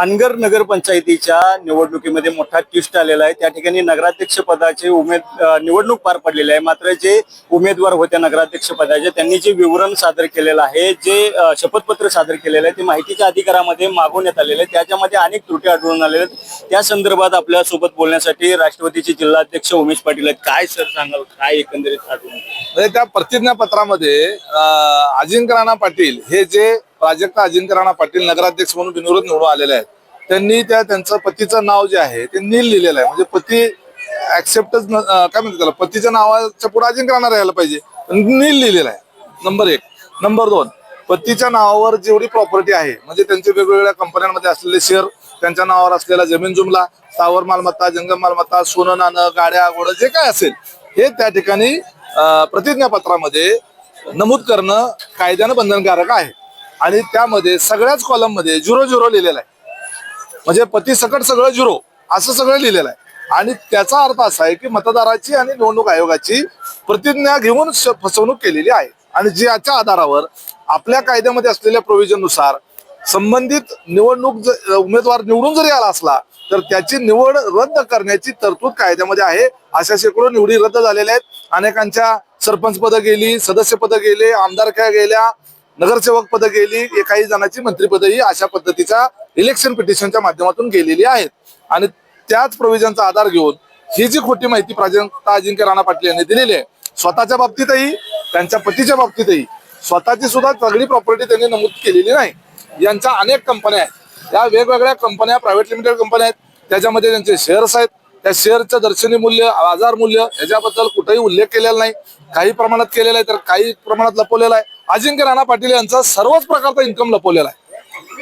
अनगर नगरपंचायतीच्या निवडणुकीमध्ये मोठा ट्विस्ट आलेला आहे. त्या ठिकाणी नगराध्यक्ष पदाचे उमेद निवडणूक पार पडलेली आहे. मात्र जे उमेदवार होत्या नगराध्यक्ष पदाचे त्यांनी जे विवरण सादर केलेलं आहे जे शपथपत्र सादर केलेलं आहे ते माहितीच्या अधिकारामध्ये मागवण्यात आलेलं आहे त्याच्यामध्ये अनेक त्रुटी आढळून आलेल्या आहेत. त्या संदर्भात आपल्यासोबत बोलण्यासाठी राष्ट्रवादीचे जिल्हाध्यक्ष उमेश पाटील आहेत. काय सर सांगाल? काय एकंदरीत आढळून म्हणजे त्या प्रतिज्ञापत्रामध्ये अं, अजिंक्य राणा पाटील हे जे प्राजक्ता अजिंक्य राणा पाटील नगराध्यक्ष म्हणून बिनविरोध निवडून आलेले आहेत त्यांनी त्या त्यांचं पतीचं नाव जे आहे ते नील लिहिलेलं आहे. म्हणजे पती ऍक्सेप्टच काय म्हणतात त्याला? पतीच्या नावाच्या पुढे अजिंक्य राहणार यायला पाहिजे. नील लिहिलेलं आहे. नंबर एक. नंबर दोन. पतीच्या नावावर जेवढी प्रॉपर्टी आहे म्हणजे त्यांचे वेगवेगळ्या कंपन्यांमध्ये असलेले शेअर त्यांच्या नावावर असलेला जमीन जुमला स्थावर मालमत्ता जंगम मालमत्ता सोनं नाणं गाड्या घोडं जे काय असेल हे त्या ठिकाणी प्रतिज्ञापत्रामध्ये नमूद करणं कायद्यानं बंधनकारक आहे. आणि त्यामध्ये सगळ्याच कॉलममध्ये झिरो झिरो लिहिलेलं आहे. म्हणजे पती सकट सगळं झिरो असं सगळं लिहिलेलं आहे. आणि त्याचा अर्थ असा आहे की मतदाराची आणि निवडणूक आयोगाची प्रतिज्ञा घेऊन फसवणूक केलेली आहे. आणि ज्याच्या आधारावर आपल्या कायद्यामध्ये असलेल्या प्रोव्हिजननुसार संबंधित निवडणूक उमेदवार निवडून जरी आला असला तर त्याची निवड रद्द करण्याची तरतूद कायद्यामध्ये आहे. अशा शेकडो निवडी रद्द झालेल्या आहेत. अनेकांच्या सरपंच पदं गेली सदस्य पदं गेले आमदारक्या गेल्या नगरसेवक पदं गेली काही जणांची मंत्रिपदही अशा पद्धतीच्या इलेक्शन पिटिशनच्या माध्यमातून गेलेली आहेत. आणि त्याच प्रोव्हिजनचा आधार घेऊन ही जी खोटी माहिती प्राजक्ता अजिंक्य राणा पाटील यांनी दिलेली आहे स्वतःच्या बाबतीतही त्यांच्या पतीच्या बाबतीतही स्वतःची सुद्धा सगळी प्रॉपर्टी त्यांनी नमूद केलेली नाही. यांच्या अनेक कंपन्या आहेत. या वेगवेगळ्या कंपन्या प्रायव्हेट लिमिटेड कंपन्या आहेत. त्याच्यामध्ये त्यांचे शेअर्स आहेत. त्या शेअरचं दर्शनी मूल्य बाजार मूल्य याच्याबद्दल कुठेही उल्लेख केलेला नाही. काही प्रमाणात केलेला आहे तर काही प्रमाणात लपवलेला आहे. अजिंक्य राणा पाटील यांचा सर्वच प्रकारचा इन्कम लपवलेला आहे.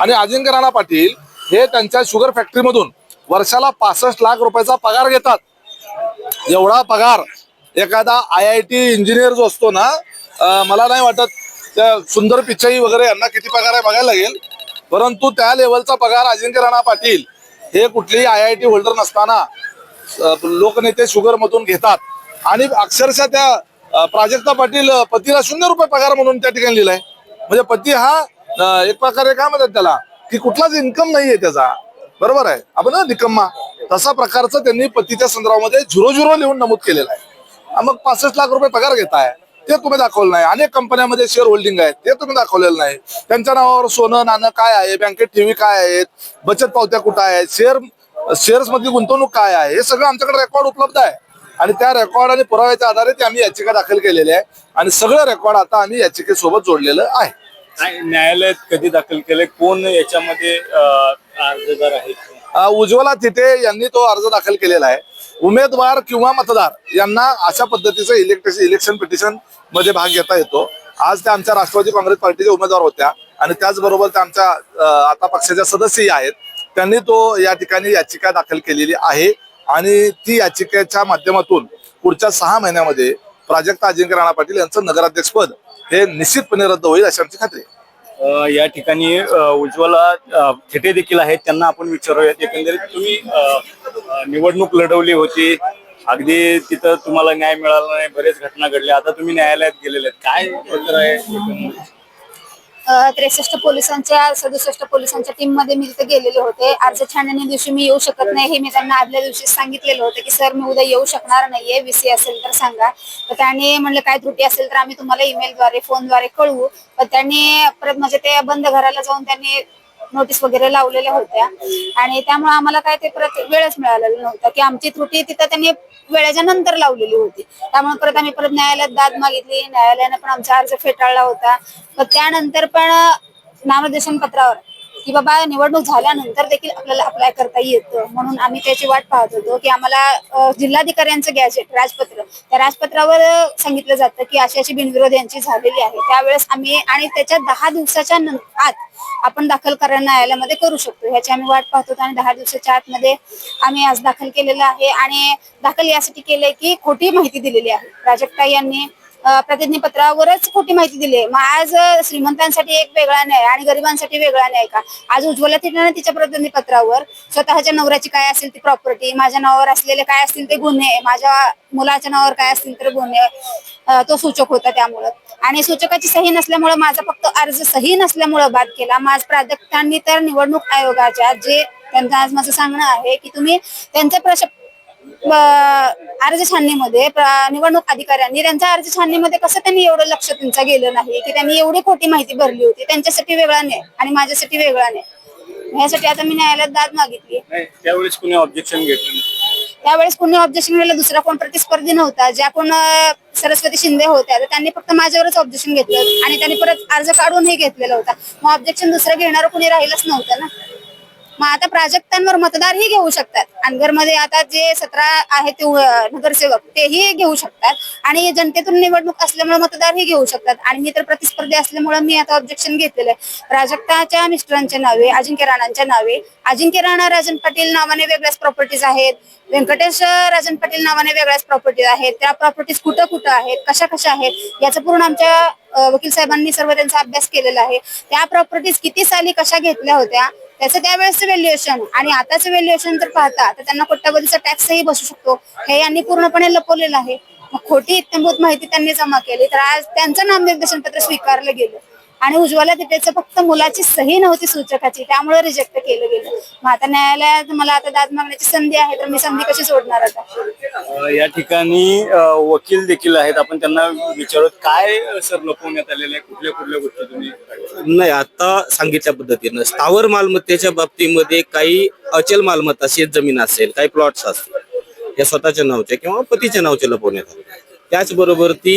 आणि अजिंक्य राणा पाटील हे त्यांच्या शुगर फॅक्टरीमधून वर्षाला पासष्ट लाख रुपयाचा पगार घेतात. एवढा पगार एखादा आय आय टी इंजिनियर जो असतो ना मला नाही वाटत त्या सुंदर पिचाई वगैरे यांना किती पगार आहे बघायला लागेल. परंतु त्या लेवलचा पगार अजिंक्य राणा पाटील हे कुठलेही आय आय टी होल्डर नसताना लोकनेते शुगरमधून घेतात. आणि अक्षरशः त्या प्राजक्ता पाटील पतीला शून्य रुपये पगार म्हणून त्या ठिकाणी लिहिलाय. म्हणजे पती हा एक प्रकारे काय म्हणतात त्याला की कुठलाच इन्कम नाहीये त्याचा. बरोबर आहे? आपण ना निकम्मा. तसा प्रकारचं त्यांनी पतीच्या संदर्भामध्ये झिरो झिरो लिहून नमूद केलेलं आहे. मग पासष्ट लाख रुपये पगार घेताय. ते तुम्ही दाखवलं नाही. अनेक कंपन्यांमध्ये शेअर होल्डिंग आहेत. ते तुम्ही दाखवलेलं नाही. त्यांच्या नावावर सोनं नाणं काय आहे? बँकेत ठेवी काय आहेत? बचत पावत्या कुठं आहेत? शेअर शेअर्स मधली गुंतवणूक काय आहे? हे सगळं आमच्याकडे रेकॉर्ड उपलब्ध आहे. आणि त्या रेकॉर्ड आणि पुराव्याच्या आधारे ते आम्ही याचिका दाखल केलेली आहे आणि सगळं रेकॉर्ड आता आम्ही याचिकेसोबत जोडलेलं आहे. न्यायालयात कधी दाखल केले? कोण याच्यामध्ये अर्जदार आहे उज्ज्वला तिथे यांनी तो अर्ज दाखल केलेला आहे. उमेदवार किंवा मतदार यांना अशा पद्धतीचं इलेक्ट्रिक इलेक्शन पिटिशनमध्ये भाग घेता येतो. आज त्या आमच्या राष्ट्रवादी काँग्रेस पार्टीच्या उमेदवार होत्या आणि त्याचबरोबर त्या आमच्या आता पक्षाच्या सदस्यही आहेत. त्यांनी तो या ठिकाणी याचिका दाखल केलेली आहे आणि ती याचिकेच्या माध्यमातून पुढच्या सहा महिन्यामध्ये प्राजक्ता अजिंक्य राणा पाटील यांचं नगराध्यक्षपद हे निश्चितपणे रद्द होईल अशी आमची खात्री आहे. अ, या ठिकाणी अ, उज्ज्वला अ, देखील आहेत. त्यांना आपण विचारूयात. एकंदरीत तुम्ही अ, अ, निवडणूक लढवली होती. अगदी तिथं तुम्हाला न्याय मिळाला नाही. बरेच घटना घडल्या. आता तुम्ही न्यायालयात गेलेले आहेत. काय पत्र आहे त्रेसष्ट पोलिसांच्या सदुसष्ट पोलिसांच्या टीममध्ये मी तिथे गेलेले होते. अर्ज छाननी दिवशी मी येऊ शकत नाही हे मी त्यांना आदल्या दिवशी सांगितलेलं होतं की सर मी उद्या येऊ शकणार नाहीये व्हीसी असेल तर सांगा. तर त्यांनी म्हणलं काय त्रुटी असेल तर आम्ही तुम्हाला ईमेलद्वारे फोनद्वारे कळवू. पण त्यांनी परत म्हणजे ते बंद घराला जाऊन त्यांनी नोटीस वगैरे लावलेल्या होत्या. आणि त्यामुळे आम्हाला काय ते परत वेळच मिळालेला नव्हता की आमची त्रुटी तिथं त्यांनी वेळेच्या नंतर लावलेली होती. त्यामुळे परत आम्ही परत न्यायालयात दाद मागितली. न्यायालयानं पण आमचा अर्ज फेटाळला होता. त्यानंतर पण नामनिर्देशन पत्रावर की बाबा निवडणूक झाल्यानंतर देखील आपल्याला अप्लाय करता येतं. म्हणून आम्ही त्याची वाट पाहत होतो की आम्हाला जिल्हाधिकाऱ्यांचं गॅजेट राजपत्र. त्या राजपत्रावर सांगितलं जातं की अशी अशी बिनविरोध यांची झालेली आहे. त्यावेळेस आम्ही आणि त्याच्या दहा दिवसाच्या आत आपण दाखल करा न्यायालयामध्ये करू शकतो. ह्याची आम्ही वाट पाहत होतो आणि दहा दिवसाच्या आतमध्ये आम्ही आज दाखल केलेलं आहे. आणि दाखल यासाठी केलंय की खोटी माहिती दिलेली आहे. प्राजक्ता यांनी प्रतिज्ञापत्रावरच खोटी माहिती दिली मग आज श्रीमंतांसाठी एक वेगळा न्याय आणि गरिबांसाठी वेगळा न्याय का? आज उज्ज्वला तिथं तिच्या प्रतिज्ञापत्रावर स्वतःच्या नवऱ्याची काय असेल ती प्रॉपर्टी माझ्या नावावर असलेले काय असतील ते गुन्हे माझ्या मुलाच्या नावावर काय असतील तर गुन्हे तो सूचक होता त्यामुळं. आणि सूचकाची सही नसल्यामुळे माझा फक्त अर्ज सही नसल्यामुळे बाद केला. माझ प्राध्यापकांनी तर निवडणूक आयोगाच्या जे त्यांचं आज माझं सांगणं आहे की तुम्ही त्यांच्या प्रश अर्ज छाननीमध्ये निवडणूक अधिकाऱ्यांनी त्यांच्या अर्ज छाननीमध्ये कसं त्यांनी एवढं लक्ष त्यांचं गेलं नाही? की त्यांनी एवढी खोटी माहिती भरली होती. त्यांच्यासाठी वेगळा नाही आणि माझ्यासाठी वेगळा नाही यासाठी आता मी न्यायालयात दाद मागितली. त्यावेळेस कुणी ऑब्जेक्शन घेतलं. त्यावेळेस कोणी ऑब्जेक्शन केलं दुसरा कोण प्रतिस्पर्धी नव्हता. ज्या कोण सरस्वती शिंदे होत्या तर त्यांनी फक्त माझ्यावरच ऑब्जेक्शन घेतलं. आणि त्यांनी परत अर्ज काढूनही घेतलेला होता. मग ऑब्जेक्शन दुसरं घेणार कोणी राहिलंच नव्हतं ना. मग आता प्राजक्तांवर मतदारही घेऊ शकतात. अनगरमध्ये आता जे सतरा आहेत ते नगरसेवक तेही घेऊ शकतात. आणि जनतेतून निवडणूक असल्यामुळे मतदारही घेऊ शकतात. आणि मी तर प्रतिस्पर्धी असल्यामुळे मी आता ऑब्जेक्शन घेतलेलं आहे. प्राजक्ताच्या मिस्टरांच्या नावे अजिंक्य राणांच्या नावे. अजिंक्य राणा राजन पाटील नावाने वेगळ्याच प्रॉपर्टीज आहेत. व्यंकटेश राजन पाटील नावाने वेगळ्याच प्रॉपर्टीज आहेत. त्या प्रॉपर्टीज कुठं कुठं आहेत? कशा कशा आहेत? याचं पूर्ण आमच्या वकील साहेबांनी सर्व त्यांचा अभ्यास केलेला आहे. त्या प्रॉपर्टीज किती साली कशा घेतल्या होत्या? त्याचं त्यावेळेसचं व्हॅल्युएशन आणि आताचं व्हॅल्युएशन जर पाहता तर त्यांना कोट्यावधीचा टॅक्सही बसू शकतो. हे यांनी पूर्णपणे लपवलेलं आहे. मग खोटी इत्यंभूत माहिती त्यांनी जमा केली तर आज त्यांचं नामनिर्देशन पत्र स्वीकारलं गेलं. आणि उज्ज्वला तिथेच फक्त मुलाची सही नव्हती सूचकाची त्यामुळे रिजेक्ट केलं गेलं. मग आता न्यायालयात मला आता दाद मागण्याची संधी आहे तर मी संधी कशी सोडणार आता? अ, या ठिकाणी वकील देखील आहेत. आपण त्यांना विचारत काय सर लपवण्यात आलेलं आहे? कुठल्या कुठल्या गोष्टी तुम्ही? नाही आता सांगितल्या पद्धतीनं स्थावर मालमत्तेच्या बाबतीमध्ये काही अचल मालमत्ता शेत जमीन असेल काही प्लॉट्स असतील या स्वतःच्या नावच्या किंवा पतीच्या नावच्या लपवण्यात आले त्याचबरोबर ती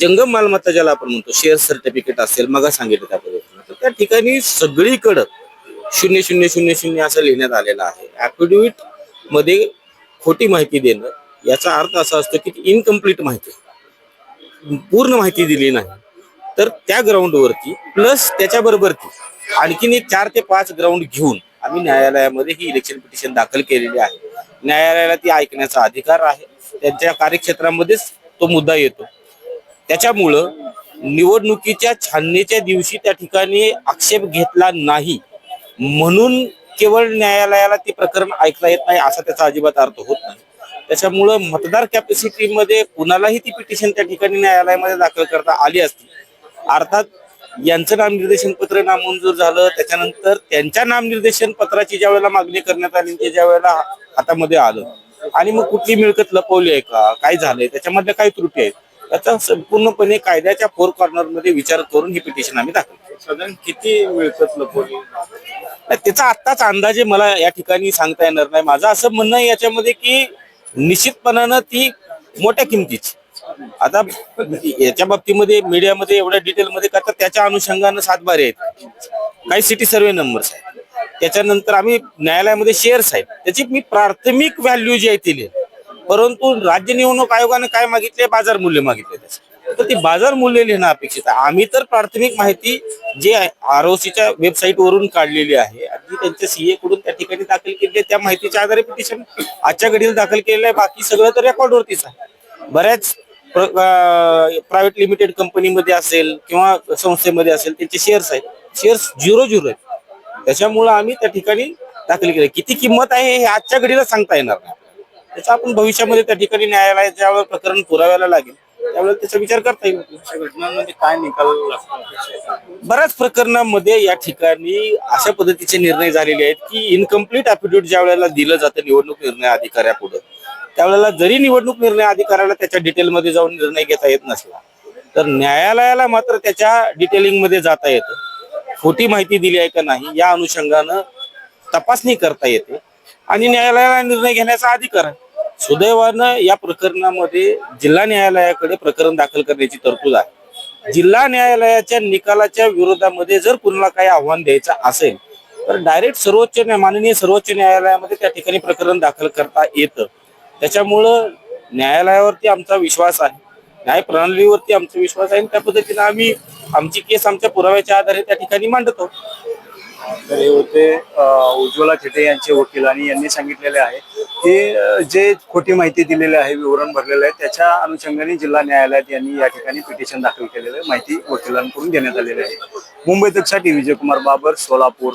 जंगम मालमत्ता ज्याला आपण म्हणतो शेअर सर्टिफिकेट असेल मग सांगितलं त्या पद्धतीनं तर त्या ठिकाणी सगळीकडं शून्य शून्य शून्य शून्य असं लिहिण्यात आलेलं आहे. ऍफिडेव्हिटमध्ये खोटी माहिती देणं याचा अर्थ असा असतो की इनकम्प्लीट माहिती. पूर्ण माहिती दिली नाही. तर त्या ग्राउंडवरती प्लस त्याच्याबरोबर ती आणखीन एक चार ते पाच ग्राउंड घेऊन आम्ही न्यायालयामध्ये ही इलेक्शन पिटिशन दाखल केलेली आहे. न्यायालयाला ती ऐकण्याचा अधिकार आहे. त्यांच्या कार्यक्षेत्रामध्येच तो मुद्दा येतो. त्याच्यामुळं निवडणुकीच्या छाननीच्या दिवशी त्या ठिकाणी आक्षेप घेतला नाही. म्हणून केवळ न्यायालयाला ते प्रकरण ऐकता येत नाही असा त्याचा अजिबात अर्थ होत नाही. त्याच्यामुळं मतदार कॅपॅसिटीमध्ये कुणालाही ती पिटिशन त्या ठिकाणी न्यायालयामध्ये दाखल करता आली असती. अर्थात यांचं नामनिर्देशन पत्र नामंजूर झालं त्याच्यानंतर त्यांच्या नामनिर्देशन पत्राची ज्या वेळेला मागणी करण्यात आली ते ज्या वेळेला हातामध्ये आलं. आणि मग कुठली मिळकत लपवली आहे का? काय झालंय? त्याच्यामधल्या काय त्रुटी आहेत. त्याचा संपूर्णपणे कायद्याच्या फोर कॉर्नरमध्ये विचार करून ही पिटिशन आम्ही दाखल केली. साधारण किती मिळकत लपवली? त्याचा आत्ताच अंदाजे मला या ठिकाणी सांगता येणार नाही. माझं असं म्हणणं आहे याच्यामध्ये की निश्चितपणानं ती मोठ्या किमतीची. आता याच्या बाबतीमध्ये मीडियामध्ये एवढ्या डिटेल मध्ये करतात त्याच्या अनुषंगानं सातबारे आहेत. काही सिटी सर्वे नंबर्स आहेत. त्याच्यानंतर आम्ही न्यायालयामध्ये शेअर्स आहेत. त्याची मी प्राथमिक व्हॅल्यू जी आहे ती लिहिली. परंतु राज्य निवडणूक आयोगाने काय मागितले? बाजार मूल्य मागितले त्याचं. तर ते बाजार मूल्य लिहिणं अपेक्षित आहे. आम्ही तर प्राथमिक माहिती जे आरओसीच्या वेबसाईट वरून काढलेली आहे. आणि त्यांच्या सीए कडून त्या ठिकाणी दाखल केली. आहे त्या माहितीच्या आधारे पिटिशन आजच्या घडीला दाखल केलेलं आहे. बाकी सगळं तर रेकॉर्डवरतीच आहे. बऱ्याच प्रायव्हेट लिमिटेड कंपनीमध्ये असेल किंवा संस्थेमध्ये असेल त्यांचे शेअर्स आहेत. शेअर्स झिरो झिरो आहेत. त्याच्यामुळं आम्ही त्या ठिकाणी दाखल केले. किती किंमत आहे हे आजच्या घडीला सांगता येणार नाही. त्याचा आपण भविष्यामध्ये त्या ठिकाणी न्यायालयात ज्यावेळेला प्रकरण पुराव्याला लागेल त्यावेळेला त्याचा विचार करता येईल. अशा घटनांमध्ये काय निकाल? बऱ्याच प्रकरणांमध्ये या ठिकाणी अशा पद्धतीचे निर्णय झालेले आहेत की इनकम्प्लीट अफिडेव्हिट ज्या वेळेला दिलं जातं निवडणूक निर्णय अधिकाऱ्यापुढे त्यावेळेला जरी निवडणूक निर्णय अधिकाऱ्याला त्याच्या डिटेलमध्ये जाऊन निर्णय घेता येत नसला तर न्यायालयाला मात्र त्याच्या डिटेलिंगमध्ये जाता येतं. खोटी माहिती दिली आहे का नाही या अनुषंगानं तपासणी करता येते आणि न्यायालयाला निर्णय घेण्याचा अधिकार आहे. सुदैवानं या प्रकरणामध्ये जिल्हा न्यायालयाकडे प्रकरण दाखल करण्याची तरतूद आहे. जिल्हा न्यायालयाच्या निकालाच्या विरोधामध्ये जर कुणाला काही आव्हान द्यायचं असेल तर डायरेक्ट सर्वोच्च न्याय- माननीय सर्वोच्च न्यायालयामध्ये त्या ठिकाणी प्रकरण दाखल करता येतं. त्याच्यामुळं न्यायालयावरती आमचा विश्वास आहे. न्याय प्रणालीवरती आमचा विश्वास आहे आणि त्या पद्धतीने आम्ही आमची केस आमच्या पुराव्याच्या आधारे त्या ठिकाणी मांडतो. तर हे होते उज्ज्वला थिटे यांचे वकील आणि यांनी सांगितलेले आहे. की जे खोटी माहिती दिलेली आहे विवरण भरलेलं आहे त्याच्या अनुषंगाने जिल्हा न्यायालयात यांनी या ठिकाणी पिटिशन दाखल केलेलं आहे. माहिती वकिलांकडून देण्यात आलेली आहे. मुंबई तकसाठी विजयकुमार बाबर सोलापूर.